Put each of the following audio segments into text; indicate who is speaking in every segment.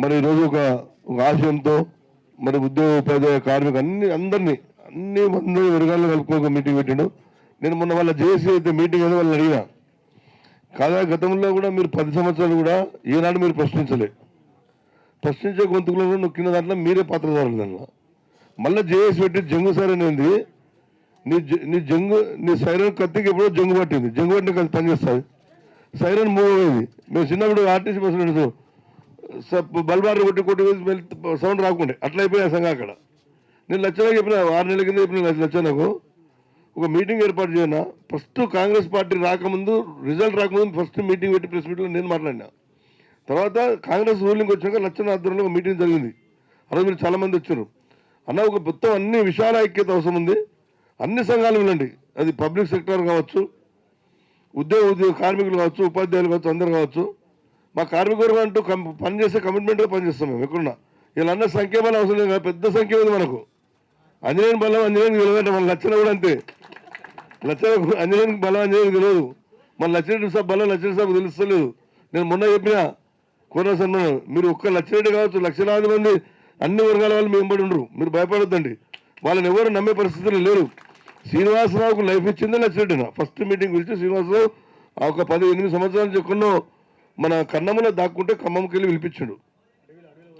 Speaker 1: మరి ఈరోజు ఒక ఆశయంతో మరి ఉద్యోగ ఉపాధ్యాయ కార్మిక అన్ని అందరినీ అన్ని మంది వర్గాల్లో కలుపుకొని మీటింగ్ పెట్టాడు. నేను మొన్న వాళ్ళ జేసీ అయితే మీటింగ్ ఏదో వాళ్ళని అడిగినా. కాదా గతంలో కూడా మీరు పది సంవత్సరాలు కూడా ఏనాడు మీరు ప్రశ్నించలే. ప్రశ్నించే గొంతుకులో నువ్వు నొక్కిన దాంట్లో మీరే పాత్రదారులు దాంట్లో మళ్ళీ జేఎస్ పెట్టి జంగు సార్ అనేది నీ నీ జంగు నీ సైరన్ కత్తికి ఎప్పుడో జంగు పట్టింది. జంగు పట్టిన కలిసి పనిచేస్తుంది. సైరన్ మూవ్ అయ్యేది మేము చిన్నప్పుడు ఆర్టీసీ బస్సు నడుస్తూ బల్బార్ కొట్టి కొట్టి సౌండ్ రాకుండే. అట్లా అయిపోయిన సంఘం అక్కడ. నేను లచ్చగా చెప్పిన ఆరు నెలల కింద చెప్పిన లచ్చ ఒక మీటింగ్ ఏర్పాటు చేయనా. ఫస్ట్ కాంగ్రెస్ పార్టీ రాకముందు రిజల్ట్ రాకముందు ఫస్ట్ మీటింగ్ పెట్టి ప్రెస్ మీట్లో నేను మాట్లాడినా. తర్వాత కాంగ్రెస్ రూలింగ్ వచ్చాక లచ్చన ఆధ్వర్యంలో ఒక మీటింగ్ జరిగింది. ఆ రోజు మీరు చాలామంది వచ్చారు. అన్న ఒక మొత్తం అన్ని విశాల ఐక్యత అవసరం ఉంది. అన్ని సంఘాలు వినండి అది పబ్లిక్ సెక్టర్ కావచ్చు ఉద్యోగ ఉద్యోగ కార్మికులు కావచ్చు ఉపాధ్యాయులు కావచ్చు అందరు కావచ్చు. మా కార్మికవర్గం అంటూ పనిచేసే కమిట్మెంట్గా పనిచేస్తాం మేము ఎక్కడున్నా. వీళ్ళన్న అన్న అవసరం లేదు పెద్ద సంఖ్య ఉంది మనకు. అంజనేయుని బలం అంజనేయన్ గెలవంటే మన లచ్చన కూడా అంతే. లచ్చన అంజనేయన్ బలం అంజనేయన్ గెలవదు మన లక్షణ సాబ్ బలం లక్షణ సాబ్ తెలుస్తలేదు. నేను మొన్న చెప్పిన కోన సన్మానం మీరు ఒక్క లక్షరెడ్డి కావచ్చు లక్షలాది మంది అన్ని వర్గాల వాళ్ళు మేము పడి ఉండరు. మీరు భయపడొద్దండి. వాళ్ళని ఎవరు నమ్మే పరిస్థితులు లేరు. శ్రీనివాసరావుకు లైఫ్ ఇచ్చిందే లక్షరెడ్డిన ఫస్ట్ మీటింగ్ పిలిచి శ్రీనివాసరావు ఆ ఒక పది ఎనిమిది సంవత్సరాల నుంచి ఎక్కడో మన కన్నములో దాక్కుంటే ఖమ్మంకి వెళ్ళి పిలిపించాడు.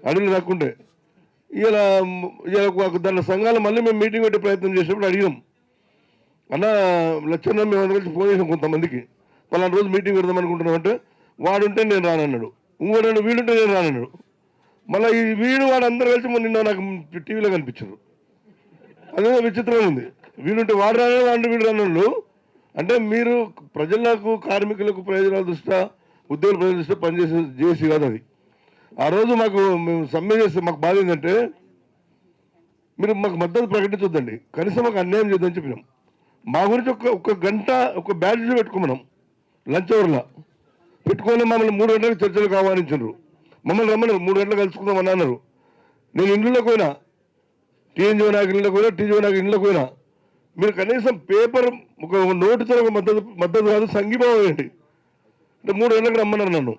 Speaker 1: అడవిలో దాక్కుంటే. ఇలా ఇలా దాని సంఘాలు మళ్ళీ మేము మీటింగ్ పెట్టే ప్రయత్నం చేసినప్పుడు అడిగినాం. అన్న లచ్చన్న మేము కలిసి ఫోన్ చేసాం కొంతమందికి. పలానా రోజు మీటింగ్ పెడదాం అనుకుంటున్నాం అంటే వాడుంటే నేను రానన్నాడు. ఇంకోటి వీడుంటే నేను రానన్నాడు. మళ్ళీ ఈ వీడు వాడు అందరూ కలిసి మొన్న నిన్న నాకు టీవీలో కనిపించారు. అదే విచిత్రంగా ఉంది. వీడుంటే వాడు రాని వాడు వీడు రానోళ్ళు అంటే మీరు ప్రజలకు కార్మికులకు ప్రయోజనాల దృష్ట్యా ఉద్యోగులు ప్రయోజనాల పనిచేసే జేసీ కాదు అది. ఆ రోజు మాకు మేము సమ్మె చేస్తే మాకు బాధ ఏంటంటే మీరు మాకు మద్దతు ప్రకటించొద్దండి. కనీసం మాకు అన్యాయం చేద్దని చెప్పినాం. మా గురించి ఒక ఒక గంట ఒక బ్యాడ్జీ పెట్టుకున్నాం. లంచ్ అవర్లో. పెట్టుకొని మమ్మల్ని మూడు గంటలకు చర్చలు ఆహ్వానించారు మమ్మల్ని రమ్మన్నారు మూడు గంటలు కలుసుకుందామని అన్నారు. నేను ఇంట్లో పోయినా టీఎన్జీ నాకు ఇంట్లోకి పోయినా టీజీ నాకు ఇంట్లోకి పోయినా మీరు కనీసం పేపర్ ఒక నోటుతో ఒక మద్దతు మద్దతు కాదు సంఘీభావం ఏంటి? అంటే మూడు గంటలకు రమ్మన్నారు నన్ను.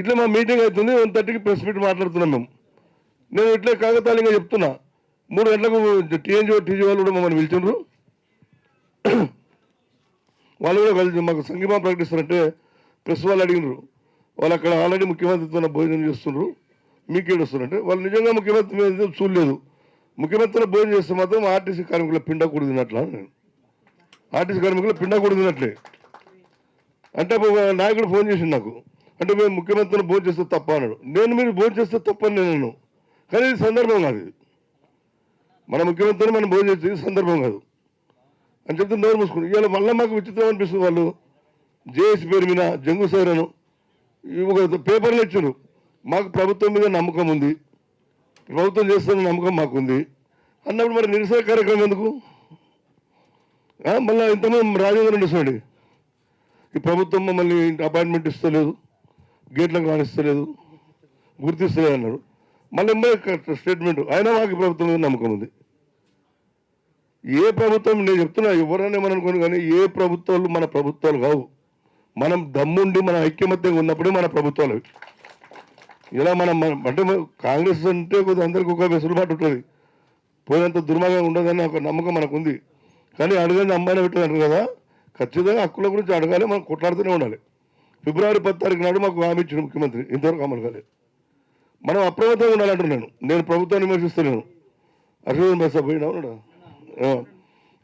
Speaker 1: ఇట్లా మా మీటింగ్ అవుతుంది వన్ థర్టీకి ప్రెస్ మీట్ మాట్లాడుతున్నాం మేము. నేను ఇట్లే కాకతాళీయంగా చెప్తున్నా. మూడు గంటలకు టీఎన్జీ టీజీ వాళ్ళు కూడా మమ్మల్ని పిలిచిండ్రు. వాళ్ళు కూడా కలిసి మాకు సంఘీభావం ప్రకటిస్తారంటే ప్రెస్ వాళ్ళు అడిగినారు వాళ్ళు అక్కడ ఆల్రెడీ ముఖ్యమంత్రితో భోజనం చేస్తున్నారు మీకేడు వస్తున్నారంటే వాళ్ళు నిజంగా ముఖ్యమంత్రి మీద చూడలేదు. ముఖ్యమంత్రితో భోజనం చేస్తే మాత్రం ఆర్టీసీ కార్మికుల పిండ కూడి నేను. ఆర్టీసీ కార్మికుల పిండ కూడి అంటే నాయకుడు ఫోన్ చేసిండు నాకు. అంటే మేము ముఖ్యమంత్రిని భోజనం చేస్తే తప్ప అన్నాడు. నేను మీరు భోజనం చేస్తే తప్పని నేను. కానీ ఇది సందర్భం కాదు ఇది. మన ముఖ్యమంత్రిని మనం భోజనం చేస్తే ఇది సందర్భం కాదు. అని చెప్తే నోరు మూసుకుని ఇవాళ మళ్ళీ మాకు విచిత్రం అనిపిస్తుంది వాళ్ళు. జేఎస్ పేరు మీద జంగు సైరను ఇవి ఒక పేపర్లు ఇచ్చారు మాకు ప్రభుత్వం మీద నమ్మకం ఉంది. ప్రభుత్వం చేస్తున్న నమ్మకం మాకుంది. అన్నప్పుడు మరి నిరసన కార్యక్రమం ఎందుకు? మళ్ళీ ఇంతమంది రాజేంద్ర రెడ్డి ఈ ప్రభుత్వం మమ్మల్ని అపాయింట్మెంట్ ఇస్తలేదు గేట్లకు రాణిస్తలేదు గుర్తిస్తలేదు అన్నాడు మళ్ళీ స్టేట్మెంట్ అయినా మాకు ప్రభుత్వం మీద నమ్మకం ఉంది. ఏ ప్రభుత్వం నేను చెప్తున్నా ఎవరైనా మనం అనుకోను కానీ ఏ ప్రభుత్వాలు మన ప్రభుత్వాలు కావు. మనం దమ్ముండి మన ఐక్యమత్యంగా ఉన్నప్పుడే మన ప్రభుత్వాలు ఇలా మనం మనం- అంటే కాంగ్రెస్ అంటే కొద్దిగా అందరికీ ఒక వెసులుబాటు ఉంటుంది. పోయినంత దుర్మార్గంగా ఉండదని ఒక నమ్మకం మనకు ఉంది కానీ అడగని అమ్మాయిని పెట్టారు కదా. ఖచ్చితంగా హక్కుల గురించి అడగాలి మనం కొట్లాడుతూనే ఉండాలి. ఫిబ్రవరి పది తారీఖు నాడు మాకు హామీ ఇచ్చిన ముఖ్యమంత్రి ఇంతవరకు అమలు కాలేదు. మనం అప్రమత్తంగా ఉండాలంటున్నాను నేను. ప్రభుత్వాన్ని విమర్శిస్తున్నాను హర్షవర్ధన్ బస్సా పోయినా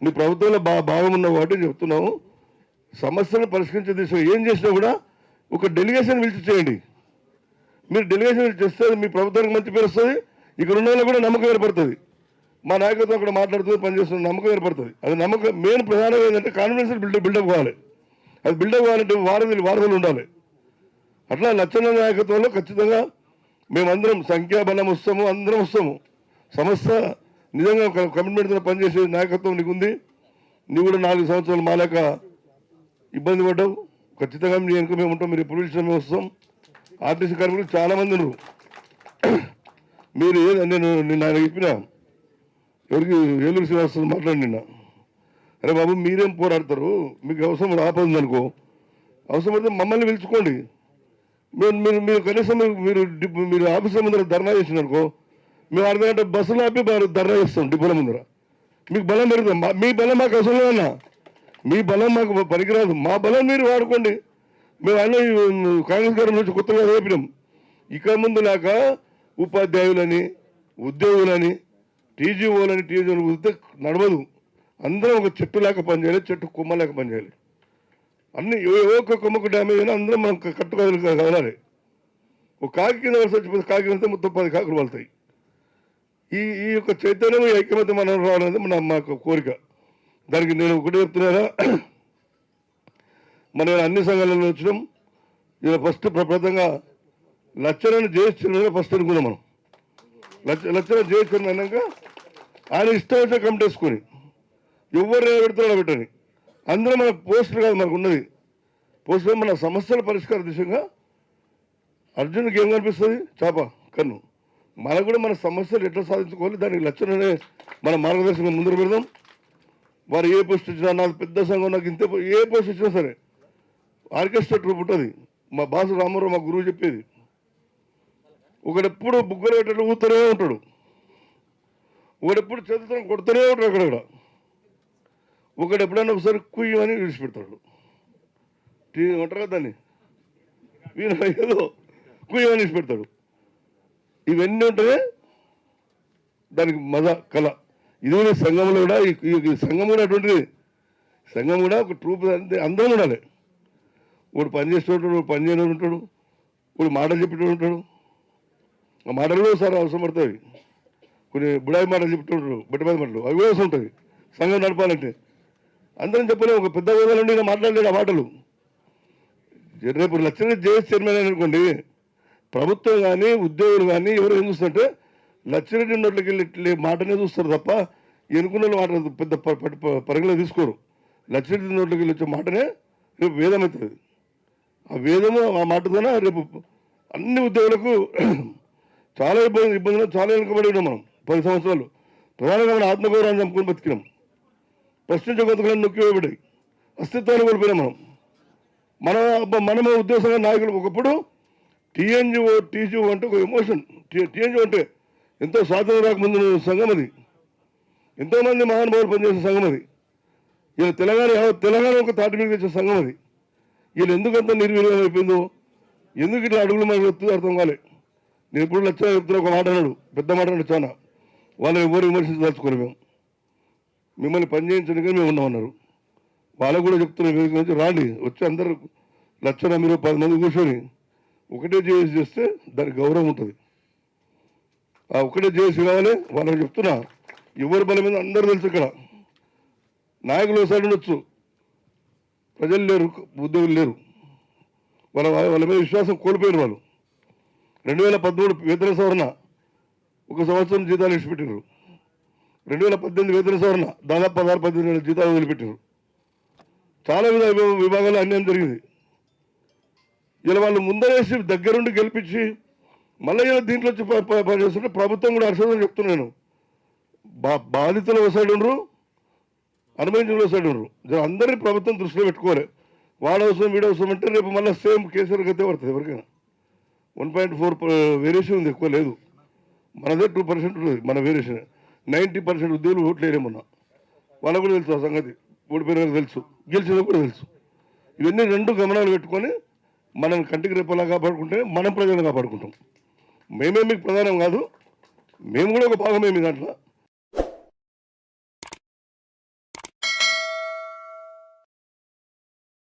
Speaker 1: నీ ప్రభుత్వంలో బా భాగం ఉన్న వాటి చెప్తున్నాము సమస్యను పరిష్కరించే దిశగా ఏం చేసినా కూడా ఒక డెలిగేషన్ పిలిచి చేయండి. మీరు డెలిగేషన్ చేస్తే మీ ప్రభుత్వానికి మంచి పేరు వస్తుంది. ఇక్కడ ఉన్న కూడా నమ్మకం ఏర్పడుతుంది. మా నాయకత్వం అక్కడ మాట్లాడుతూ పనిచేస్తున్న నమ్మకం ఏర్పడుతుంది. అది నమ్మకం మెయిన్ ప్రధానంగా ఏంటంటే కాన్ఫిడెన్స్ బిల్డప్ బిల్డప్ కావాలి. అది బిల్డప్ కావాలంటే వారధులు వారధులు ఉండాలి. అట్లా లచ్చన్న నాయకత్వంలో ఖచ్చితంగా మేమందరం సంఖ్యాబలం వస్తాము అందరం వస్తాము. సంస్థ నిజంగా కమిట్మెంట్తో పనిచేసే నాయకత్వం నీకు ఉంది నీవు కూడా నాలుగు సంవత్సరాలు మా ఇబ్బంది పడ్డావు. ఖచ్చితంగా మీ వెనుక మేము ఉంటాం మీరు ఎప్పుడు మేము వస్తాం. ఆర్టీసీ కార్మికులు చాలామంది ఉన్నారు. మీరు ఏదో నేను నిన్న ఆయన చెప్పినా ఎవరికి ఏలూరు శ్రీనివాసరావు మాట్లాడి నిన్న. అరే బాబు మీరేం పోరాడతారు? మీకు అవసరం ఆపదు ఉందనుకో అవసరం పడితే మమ్మల్ని పిలుచుకోండి. మీరు మీరు మీరు కనీసం మీరు మీరు డిపో- మీరు ముందర ధర్నా చేసినారనుకో మేము అర్ధ గంట బస్సులో ఆపి ధర్నా చేస్తాం డిపోల ముందర. మీకు బలం పెరుగుతుంది. మా- మీ బలం మాకు అవసరం లేదన్నా. మీ బలం మాకు పనికిరాదు. మా బలం మీరు వాడుకోండి. మేము అన్నీ కాంగ్రెస్ గారి నుంచి కొత్తగా చేపినాం ఇక ముందు లేక ఉపాధ్యాయులని ఉద్యోగులని టీజీఓలని టీజీఓని కుదిరితే నడవదు. అందరం ఒక చెట్టు లేక పనిచేయాలి చెట్టు కొమ్మ లేక పనిచేయాలి. అన్ని ఏ ఒక్క కొమ్మకు డ్యామేజ్ అయినా అందరం మనం కట్టుకోదలు కదలాలి ఒక కాకి కింద వలస వచ్చిపోతే కాకి వెళ్తే మొత్తం పది కాకులు వెళ్తాయి ఈ ఈ యొక్క చైతన్యం ఈ ఐక్యమత్యం మనం రావాలనేది మన మా కోరిక. దానికి నేను ఒకటి చెప్తున్నారా మన అన్ని సంఘాలలో వచ్చినాం. ఇలా ఫస్ట్ ప్రప్రదంగా లచ్చనని జయించిన ఫస్ట్ అనుకున్నాం మనం. లచ్చ లచ్చన జయించిన అన్నాక ఆయన ఇష్టం వచ్చే కమిటీ వేసుకొని ఎవరు పెడతారో పెట్టని అందులో మన పోస్టులు కాదు మనకు ఉన్నది. పోస్టులో మన సమస్యల పరిష్కార దిశగా అర్జున్కి ఏం కనిపిస్తుంది? చేప కన్ను. మనకు కూడా మన సమస్యలు ఎట్లా సాధించుకోవాలి? దానికి లక్షణమే మన మార్గదర్శకం ముందర పెడదాం. వారు ఏ పోస్ట్ ఇచ్చినా నాకు పెద్ద సంఘం నాకు ఇంత ఏ పోస్ట్ ఇచ్చినా సరే ఆర్కెస్ట్రా ట్రూప్ ఉంటుంది మా బాసు రామారావు మా గురువు చెప్పేది. ఒకడెప్పుడు బుగ్గలు పెట్టడం ఊతూనే ఉంటాడు. ఒకడెప్పుడు చేతులతో కొడుతూనే ఉంటాడు అక్కడక్కడ ఒకడు ఎప్పుడైనా ఒకసారి కుయ్యి అని విడిచిపెడతాడు. టీ ఉంటారు కదా దాన్ని? వీరు ఏదో కుయ్యి అని విడిచిపెడతాడు. ఇవన్నీ ఉంటే దానికి మజా కళ. ఇది కూడా సంఘంలో కూడా ఈ- సంఘం కూడా అటువంటిది. సంఘం కూడా ఒక ట్రూప్ అంతే అందరం ఉండాలి. వాడు పని చేస్తుంటాడు పని చేయని ఉంటాడు. వాడు మాటలు చెప్పేటోడు ఉంటాడు. ఆ మాటలు సార్ ఒకసారి అవసరం పడుతుంది కొన్ని బుడాయి మాటలు చెప్తుంటారు బిడ్డపది మాటలు. అవి వేసి ఉంటుంది సంఘం నడపాలంటే. అందరం చెప్పలేము ఒక పెద్ద హోదా నుండి మాట్లాడలేదు మాట్లాడలేడు ఆ మాటలు. రేపు లక్షణ జేఎస్ చైర్మన్ అనుకోండి ప్రభుత్వం కానీ ఉద్యోగులు కానీ ఎవరు ఏం చూస్తుంటే లక్షరెడ్డి నోట్లకి వెళ్ళి మాటనే చూస్తారు తప్ప ఎనుకున్న మాట పెద్ద పరిగణలో తీసుకోరు. లక్షరెడ్డి నోట్లకి వెళ్ళి వచ్చే మాటనే రేపు వేదం అవుతుంది. ఆ వేదము ఆ మాటతోనే రేపు అన్ని ఉద్యోగులకు చాలా ఇబ్బంది ఇబ్బందులు చాలా వెనుకబడి ఉన్నాం మనం. పది సంవత్సరాలు. ప్రధానంగా మన ఆత్మగౌరవాన్ని చంపుకొని బతికినాం. ప్రశ్నించే కొంతకాలం నొక్కి అస్తిత్వాన్ని కోల్పోయినాం మనం. మన మనమే ఉద్దేశంగా నాయకులు ఒకప్పుడు టీఎన్జిఓ టీజీఓ అంటే ఒక ఎమోషన్ టీఎన్జిఓ అంటే ఎంతో స్వాతంత్రం రాకముందు సంఘం అది. ఎంతోమంది మహానుభావులు పనిచేసే సంఘం అది. ఇలా తెలంగాణ తెలంగాణ ఒక తాటి మీద తెచ్చే సంఘం అది. వీళ్ళు ఎందుకు అంత నిర్వీర్యం అయిపోయిందో ఎందుకు ఇట్లా అడుగులు మనకు చెప్తుంది అర్థం కాలే. నేను ఎప్పుడు లక్ష చెప్తున్నా ఒక మాట అన్నాడు పెద్ద మాట అన్నాడు చాలా. వాళ్ళని ఎవరు విమర్శించదలుచుకోరు మేము. మిమ్మల్ని పనిచేయించడానికి మేము ఉన్నామన్నారు. వాళ్ళకు కూడా చెప్తున్నాం వేదిక నుంచి రాండి వచ్చి అందరూ లక్షణ మీరు పది మంది కూర్చొని ఒకటే చేసి చేస్తే దానికి గౌరవం ఉంటుంది. ఆ ఒకటే చేసి కావాలి వాళ్ళని చెప్తున్నా ఎవరి బలం మీద అందరూ తెలుసు ఇక్కడ. నాయకులు ఒకసారి ఉండొచ్చు. ప్రజలు లేరు ఉద్యోగులు లేరు. వాళ్ళ వాళ్ళ మీద విశ్వాసం కోల్పోయారు వాళ్ళు. రెండు వేల పదమూడు వేతన సవరణ ఒక సంవత్సరం జీతాలు ఇచ్చిపెట్టారు రెండు వేల పద్దెనిమిది వేతన సవరణ దాదాపు పదహారు పద్దెనిమిది వేల జీతాలు వదిలిపెట్టారు చాలా విధ విభాగాలు అన్యాయం జరిగింది. ఇలా వాళ్ళు ముందరేసి దగ్గరుండి గెలిపించి మళ్ళీ ఇలా దీంట్లో వచ్చి పనిచేస్తుంటే ప్రభుత్వం కూడా హర్షం చెప్తున్నాను బా బాధితులు ఒక సైడ్ ఉండరు అనుభవించిన ఒక సైడ్ ఉండరు. అందరినీ ప్రభుత్వం దృష్టిలో పెట్టుకోవాలి. వాడు అవసరం అవసరం అంటే రేపు మళ్ళీ సేమ్ కేసీఆర్ గతే పడుతుంది ఎవరికైనా. వన్ పాయింట్ ఫోర్ వేరియేషన్ ఉంది ఎక్కువ లేదు. మనదే టూ పర్సెంట్ ఉంటుంది మన వేరియేషన్. నైంటీ పర్సెంట్ ఉద్యోగులు ఓట్లు వేయలేమన్నా వాళ్ళకు కూడా తెలుసు ఆ సంగతి. ఓడిపోయిన వాళ్ళకి తెలుసు. గెలిచిన కూడా తెలుసు. ఇవన్నీ రెండు గమనాలు పెట్టుకొని మనం కంటికి రెప్పలా కాపాడుకుంటే మనం ప్రజలను కాపాడుకుంటాం. మేమే మీకు ప్రధానం కాదు. మేము కూడా ఒక భాగమే మీ దాంట్లో.